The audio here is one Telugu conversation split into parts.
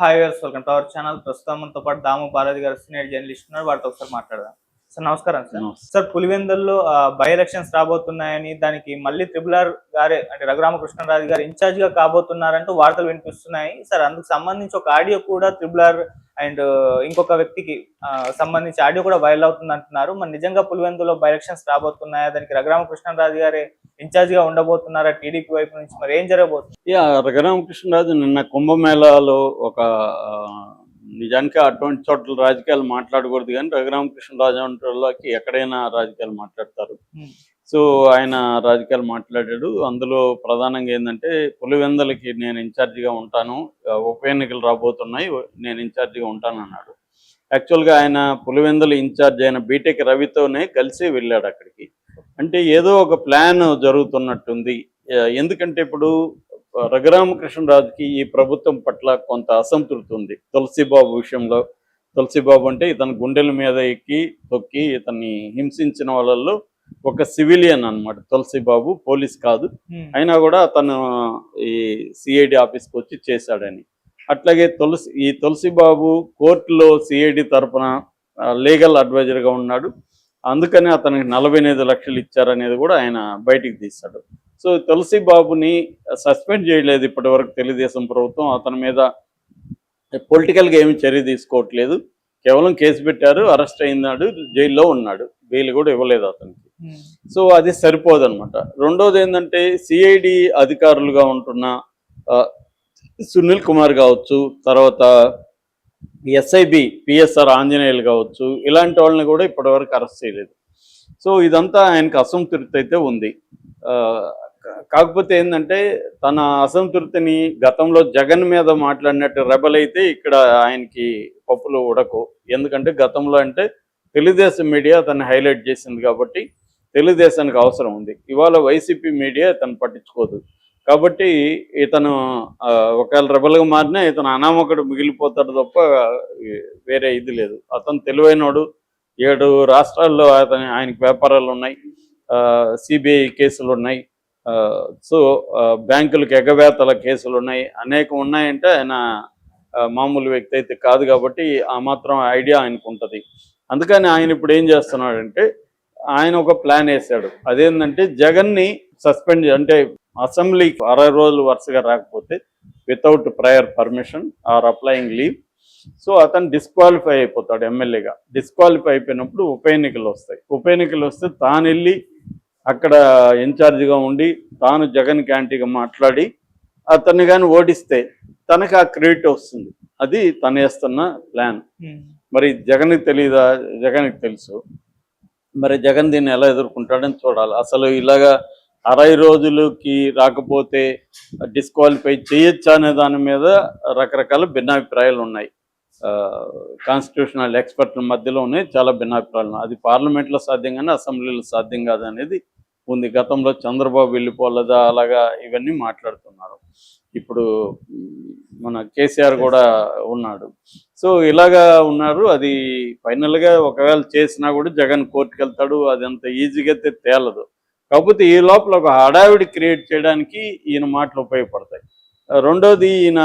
హాయ్ గారు వెల్కమ్ టు అవర్ ఛానల్. ప్రస్తుతం మనతో పాటు దాము బాలాజీ గారు సీనియర్ జర్నలిస్ట్ ఉన్నారు. వాటితో ఒకసారి మాట్లాడదాం. సార్ నమస్కారం సార్. సార్ పులివెందుల్లో బై ఎలక్షన్స్ రాబోతున్నాయని దానికి మళ్ళీ త్రిబుల్ ఆర్ గారే అంటే రఘురామకృష్ణరాజు గారు ఇన్ఛార్జ్గా కాబోతున్నారంటూ వార్తలు వినిపిస్తున్నాయి. సార్ అందుకు సంబంధించి ఒక ఆడియో కూడా త్రిబుల్ ఆర్ అండ్ ఇంకొక వ్యక్తికి సంబంధించి ఆడియో కూడా వైరల్ అవుతుంది అంటున్నారు. మరి నిజంగా పులివెందులో బై ఎలక్షన్స్ రాబోతున్నాయా? దానికి రఘురామకృష్ణరాజు గారే ఇన్ఛార్జ్గా ఉండబోతున్నారా టీడీపీ వైపు నుంచి? మరి ఏం జరగబోతుంది? యా రఘురామకృష్ణరాజు నిన్న కుంభమేళాలో ఒక నిజానికి అటువంటి చోట్ల రాజకీయాలు మాట్లాడకూడదు కానీ రఘురామకృష్ణరాజు అంటోళ్ళకి ఎక్కడైనా రాజకీయాలు మాట్లాడతారు. సో ఆయన రాజకీయాలు మాట్లాడాడు. అందులో ప్రధానంగా ఏంటంటే పులివెందలకి నేను ఇన్ఛార్జిగా ఉంటాను. ఉప ఎన్నికలు రాబోతున్నాయి. నేను ఇన్ఛార్జిగా ఉంటాను అన్నాడు యాక్చువల్గా ఆయన పులివెందుల ఇన్ఛార్జ్ అయిన బీటెక్ రవితోనే కలిసి వెళ్ళాడు అక్కడికి. అంటే ఏదో ఒక ప్లాన్ జరుగుతున్నట్టుంది. ఎందుకంటే ఇప్పుడు రఘురామకృష్ణరాజుకి ఈ ప్రభుత్వం పట్ల కొంత అసంతృప్తి ఉంది. తులసిబాబు విషయంలో. తులసిబాబు అంటే ఇతని గుండెల మీద ఎక్కి తొక్కి ఇతన్ని హింసించిన వాళ్ళల్లో ఒక సివిలియన్ అన్నమాట. తులసిబాబు పోలీస్ కాదు. అయినా కూడా అతను ఈ సిఐడి ఆఫీస్కి వచ్చి చేశాడని. అట్లాగే తులసి ఈ తులసిబాబు కోర్టులో సిఐడి తరపున లీగల్ అడ్వైజర్గా ఉన్నాడు. అందుకని అతనికి నలభై ఎనిమిది లక్షలు ఇచ్చారనేది కూడా ఆయన బయటికి తీశాడు. సో తులసి బాబుని సస్పెండ్ చేయలేదు ఇప్పటి వరకు తెలుగుదేశం ప్రభుత్వం. అతని మీద పొలిటికల్గా ఏమి చర్య తీసుకోవట్లేదు. కేవలం కేసు పెట్టారు అరెస్ట్ అయినాడు జైల్లో ఉన్నాడు. బెయిల్ కూడా ఇవ్వలేదు అతనికి. సో అది సరిపోదు అనమాట రెండోది ఏంటంటే సిఐడి అధికారులుగా ఉంటున్న సునీల్ కుమార్ కావచ్చు తర్వాత ఎస్ఐబి పిఎస్ఆర్ ఆంజనేయులు కావచ్చు ఇలాంటి వాళ్ళని కూడా ఇప్పటివరకు అరెస్ట్ చేయలేదు. సో ఇదంతా ఆయనకు అసంతృప్తి అయితే ఉంది. కాకపోతే ఏంటంటే తన అసంతృప్తిని గతంలో జగన్ మీద మాట్లాడినట్టు రెబల్ అయితే ఇక్కడ ఆయనకి పప్పులు ఉడకు. ఎందుకంటే గతంలో అంటే తెలుగుదేశం మీడియా తను హైలైట్ చేసింది కాబట్టి తెలుగుదేశానికి అవసరం ఉంది. ఇవాళ వైసీపీ మీడియా తను పట్టించుకోదు. కాబట్టి ఇతను ఒకవేళ రెబల్గా మారినా ఇతను అనామకుడు మిగిలిపోతాడు తప్ప వేరే ఇది లేదు. అతను తెలివైనోడు. ఏడు రాష్ట్రాల్లో అతని ఆయనకి వ్యాపారాలు ఉన్నాయి. సిబిఐ కేసులు ఉన్నాయి. సో బ్యాంకులకు ఎగవేతల కేసులు ఉన్నాయి. అనేకం ఉన్నాయంటే ఆయన మామూలు వ్యక్తి అయితే కాదు కాబట్టి ఆ మాత్రం ఐడియా ఆయనకు ఉంటుంది అందుకని ఆయన ఇప్పుడు ఏం చేస్తున్నాడంటే ఆయన ఒక ప్లాన్ వేశాడు. అదేంటంటే జగన్ని సస్పెండ్ అంటే అసెంబ్లీకి అరవై రోజులు వరుసగా రాకపోతే without prior permission or applying leave. So అతను డిస్క్వాలిఫై అయిపోతాడు ఎమ్మెల్యేగా. డిస్క్వాలిఫై అయిపోయినప్పుడు ఉప ఎన్నికలు వస్తాయి. ఉప ఎన్నికలు వస్తే తాను వెళ్ళి అక్కడ ఇన్ఛార్జిగా ఉండి తాను జగన్ క్యాంటీగా మాట్లాడి అతన్ని కానీ ఓడిస్తే తనకు ఆ క్రెడిట్ వస్తుంది. అది తను వేస్తున్న ప్లాన్. మరి జగన్కి తెలియదా జగన్కి తెలుసు. మరి జగన్ దీన్ని ఎలా ఎదుర్కొంటాడని చూడాలి. అసలు ఇలాగా అరవై రోజులకి రాకపోతే డిస్క్వాలిఫై చేయొచ్చా అనే దాని మీద రకరకాల భిన్నాభిప్రాయాలు ఉన్నాయి. కాన్స్టిట్యూషనల్ ఎక్స్పర్ట్ల మధ్యలో ఉన్నాయి. చాలా భిన్నాభిప్రాయాలు అది పార్లమెంట్లో సాధ్యం కానీ అసెంబ్లీలో సాధ్యం కాదనేది ఉంది. గతంలో చంద్రబాబు వెళ్ళిపోలేదా? అలాగా ఇవన్నీ మాట్లాడుతున్నారు. ఇప్పుడు మన కేసీఆర్ కూడా ఉన్నాడు. సో ఇలాగా ఉన్నారు. అది ఫైనల్గా ఒకవేళ చేసినా కూడా జగన్ కోర్టుకు వెళ్తాడు. అది అంత ఈజీగా అయితే తేలదు. కాకపోతే ఈ లోపల ఒక హడావిడి క్రియేట్ చేయడానికి ఈయన మాటలు ఉపయోగపడతాయి. రెండోది ఈయన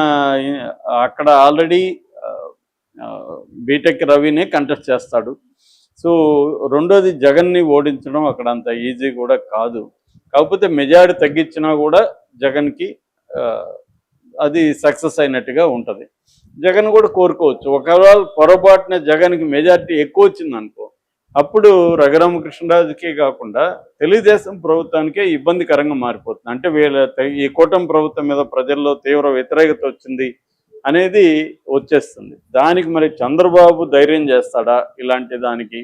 అక్కడ ఆల్రెడీ బీటెక్ రవినే కంటెస్ట్ చేస్తాడు. సో రెండోది జగన్ని ఓడించడం అక్కడ అంత ఈజీ కూడా కాదు. కాకపోతే మెజారిటీ తగ్గించినా కూడా జగన్కి అది సక్సెస్ అయినట్టుగా ఉంటుంది. జగన్ కూడా కోరుకోవచ్చు. ఒకవేళ పొరపాటున జగన్కి మెజారిటీ ఎక్కువ వచ్చింది అనుకో అప్పుడు రఘురామకృష్ణరాజుకే కాకుండా తెలుగుదేశం ప్రభుత్వానికే ఇబ్బందికరంగా మారిపోతుంది. అంటే వీళ్ళ ఈ కూటమి ప్రభుత్వం మీద ప్రజల్లో తీవ్ర వ్యతిరేకత వచ్చింది అనేది వచ్చేస్తుంది. దానికి మరి చంద్రబాబు ధైర్యం చేస్తాడా ఇలాంటి దానికి?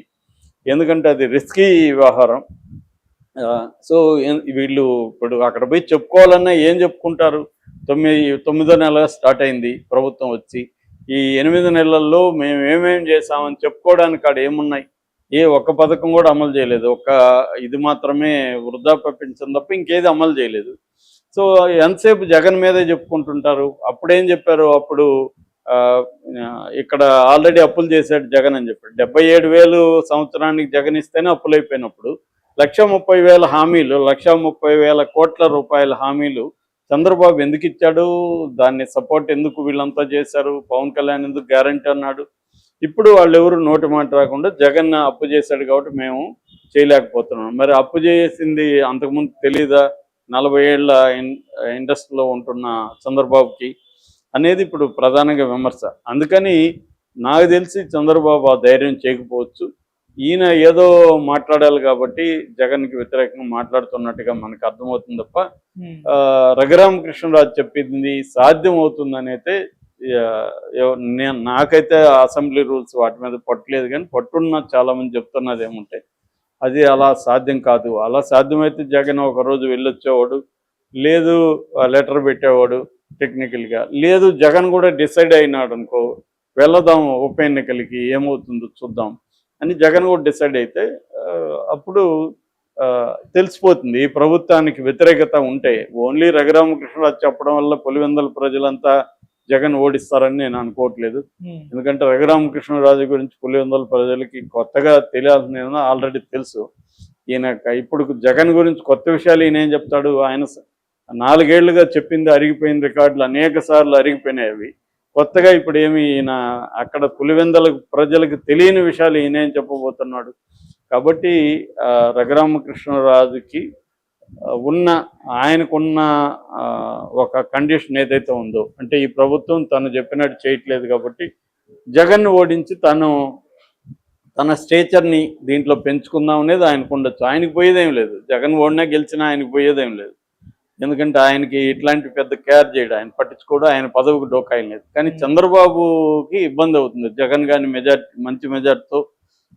ఎందుకంటే అది రిస్కీ వ్యవహారం. సో వీళ్ళు ఇప్పుడు అక్కడ పోయి చెప్పుకోవాలన్నా ఏం చెప్పుకుంటారు? తొమ్మిది తొమ్మిదో నెల స్టార్ట్ అయింది ప్రభుత్వం వచ్చి. ఈ ఎనిమిది నెలల్లో మేము ఏమేమి చేసామని చెప్పుకోవడానికి అక్కడ ఏమున్నాయి? ఏ ఒక్క పథకం కూడా అమలు చేయలేదు. ఒక్క ఇది మాత్రమే వృద్ధాప్య పెన్షన్ తప్ప ఇంకేది అమలు చేయలేదు. సో ఎంతసేపు జగన్ మీదే చెప్పుకుంటుంటారు? అప్పుడేం చెప్పారు? అప్పుడు ఆ, ఇక్కడ ఆల్రెడీ అప్పులు చేశాడు జగన్ అని చెప్పాడు. డెబ్బై ఏడు వేలు సంవత్సరానికి జగన్ ఇస్తేనే అప్పులు అయిపోయినప్పుడు లక్ష ముప్పై వేల హామీలు లక్ష ముప్పై వేల కోట్ల రూపాయల హామీలు చంద్రబాబు ఎందుకు ఇచ్చాడు? దాన్ని సపోర్ట్ ఎందుకు వీళ్ళంతా చేశారు? పవన్ కళ్యాణ్ ఎందుకు గ్యారంటీ అన్నాడు? ఇప్పుడు వాళ్ళు ఎవరు నోటి మాట రాకుండా జగన్ అప్పు చేశాడు కాబట్టి మేము చేయలేకపోతున్నాం. మరి అప్పు చేసింది అంతకుముందు తెలీదా? నలభై ఏళ్ళ ఇన్- ఇండస్ట్రీలో ఉంటున్న చంద్రబాబుకి అనేది ఇప్పుడు ప్రధానంగా విమర్శ. అందుకని నాకు తెలిసి చంద్రబాబు ఆ ధైర్యం చేయకపోవచ్చు. ఈయన ఏదో మాట్లాడాలి కాబట్టి జగన్కి వ్యతిరేకంగా మాట్లాడుతున్నట్టుగా మనకు అర్థమవుతుంది తప్ప రఘురామకృష్ణరాజు చెప్పింది సాధ్యం అవుతుందని అయితే ఆ, ఎవ- నేను నాకైతే అసెంబ్లీ రూల్స్ వాటి మీద పట్టలేదు కానీ పట్టున్న చాలా మంది చెప్తున్నది ఏమంటే అది అలా సాధ్యం కాదు. అలా సాధ్యమైతే జగన్ ఒక రోజు వెళ్ళొచ్చేవాడు లేదు లెటర్ పెట్టేవాడు టెక్నికల్గా లేదు జగన్ కూడా డిసైడ్ అయినాడు అనుకో వెళదాం ఉప ఎన్నికలకి ఏమవుతుందో చూద్దాం. అని జగన్ కూడా డిసైడ్ అయితే అప్పుడు తెలిసిపోతుంది. ఈ ప్రభుత్వానికి వ్యతిరేకత ఉంటే ఓన్లీ రఘురామకృష్ణరాజు చెప్పడం వల్ల పులివెందల ప్రజలంతా జగన్ ఓడిస్తారని నేను అనుకోవట్లేదు. ఉమ్. ఎందుకంటే రఘురామకృష్ణరాజు గురించి పులివెందుల ప్రజలకి కొత్తగా తెలియాల్సిన ఆల్రెడీ తెలుసు. ఈయన ఇప్పుడు జగన్ గురించి కొత్త విషయాలు ఈయన ఏం చెప్తాడు? ఆయన నాలుగేళ్ళుగా చెప్పింది అరిగిపోయిన రికార్డులు అనేక సార్లు అరిగిపోయినాయి అవి. కొత్తగా ఇప్పుడు ఏమి ఈయన అక్కడ పులివెందల ప్రజలకు తెలియని విషయాలు ఈయనేం చెప్పబోతున్నాడు. కాబట్టి రఘురామకృష్ణరాజుకి ఉన్న ఆయనకున్న ఒక కండిషన్ ఏదైతే ఉందో అంటే ఈ ప్రభుత్వం తను చెప్పినట్టు చేయట్లేదు కాబట్టి జగన్ ఓడించి తను తన స్టేచర్ని దీంట్లో పెంచుకుందాం అనేది ఆయనకు ఉండొచ్చు. ఆయనకు పోయేదేం లేదు. జగన్ ఓడినా గెలిచినా ఆయనకు పోయేదేం లేదు. ఎందుకంటే ఆయనకి ఇట్లాంటి పెద్ద కేర్ చేయడు. ఆయన పట్టించుకోడు ఆయన పదవికి డోకాయం లేదు. కానీ చంద్రబాబుకి ఇబ్బంది అవుతుంది. జగన్ గాని మెజార్టీ మంచి మెజార్టీతో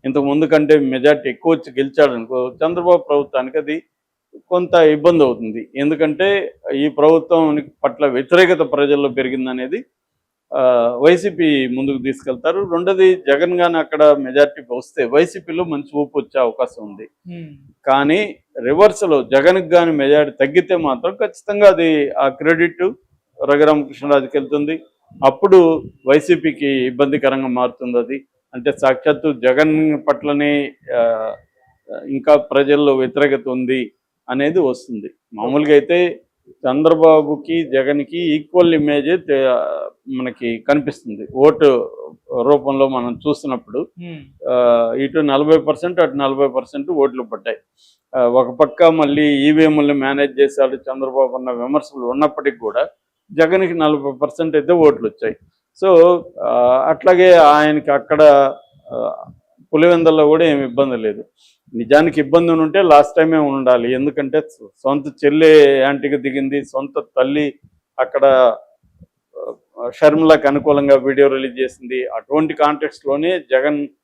ఇంతకు ముందు కంటే మెజార్టీ ఎక్కువ వచ్చి గెలిచాడు అనుకో చంద్రబాబు ప్రభుత్వానికి అది కొంత ఇబ్బంది అవుతుంది. ఎందుకంటే ఈ ప్రభుత్వం పట్ల వ్యతిరేకత ప్రజల్లో పెరిగిందనేది వైసీపీ ముందుకు తీసుకెళ్తారు. రెండోది జగన్ గాని అక్కడ మెజార్టీ వస్తే వైసీపీలో మంచి ఊపు వచ్చే అవకాశం ఉంది. కానీ రివర్స్లో జగన్కి కానీ మెజారిటీ తగ్గితే మాత్రం ఖచ్చితంగా అది ఆ క్రెడిట్ రఘురామకృష్ణరాజుకి వెళ్తుంది. అప్పుడు వైసీపీకి ఇబ్బందికరంగా మారుతుంది అది. అంటే సాక్షాత్తు జగన్ పట్లనే ఇంకా ప్రజల్లో వ్యతిరేకత ఉంది అనేది వస్తుంది. మామూలుగా అయితే చంద్రబాబుకి జగన్కి ఈక్వల్ ఇమేజ్ మనకి కనిపిస్తుంది. ఓటు రూపంలో మనం చూసినప్పుడు ఇటు నలభై పర్సెంట్ అటు నలభై పర్సెంట్ ఓట్లు పడ్డాయి. ఒక పక్క మళ్ళీ ఈవీఎంలను మేనేజ్ చేశాడు చంద్రబాబు అన్న విమర్శలు ఉన్నప్పటికీ కూడా జగన్కి నలభై పర్సెంట్ అయితే ఓట్లు వచ్చాయి. సో అట్లాగే ఆయనకి అక్కడ పులివెందల్లో కూడా ఏమి ఇబ్బంది లేదు. నిజానికి ఇబ్బంది ఉంటే లాస్ట్ టైమే ఉండాలి. ఎందుకంటే సొంత చెల్లె యాంటీకి దిగింది సొంత తల్లి అక్కడ షర్మిలకు అనుకూలంగా వీడియో రిలీజ్ చేసింది. అటువంటి కాంటెక్స్లోనే జగన్